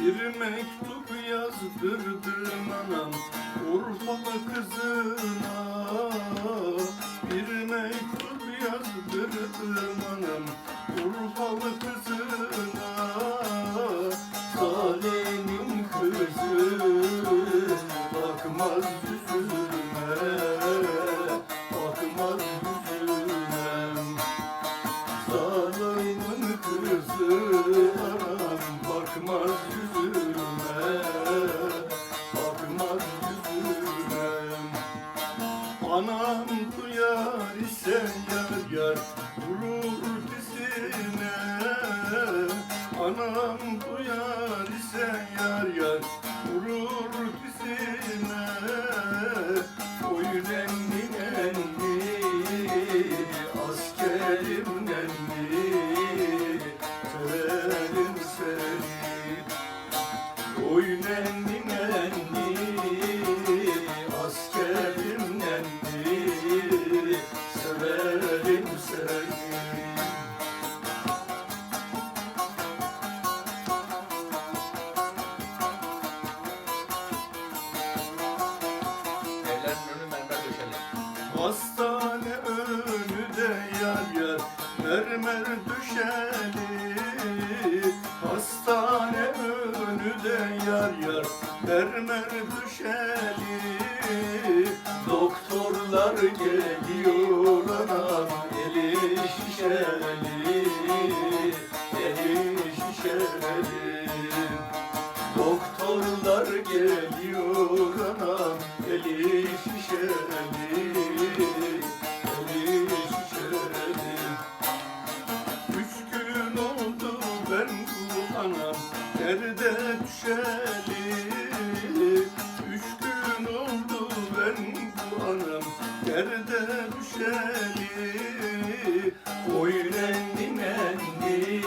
Bir mektup yazdırdım anam Urfalı kızına. Bir mektup yazdırdım anam Urfalı kızına. Zalimin kızı Bakmaz yüzüme Bakmaz Zalimin kızı anam bakmaz yüzüme Bakmaz yüzüme. Anam duyar ise yar yar Vurur dizine. Anam duyar ise yar yar Vurur dizine Oy nenni nenni Askerim nenni Severim seni. Hastane önü de yar yar mermer düşeli mermer düşeli Doktorlar geliyor anam eli şişeli Eli şişeli. Doktorlar geliyor anam eli şişeli eli şişeli Derde düşeli Oy rendi mendi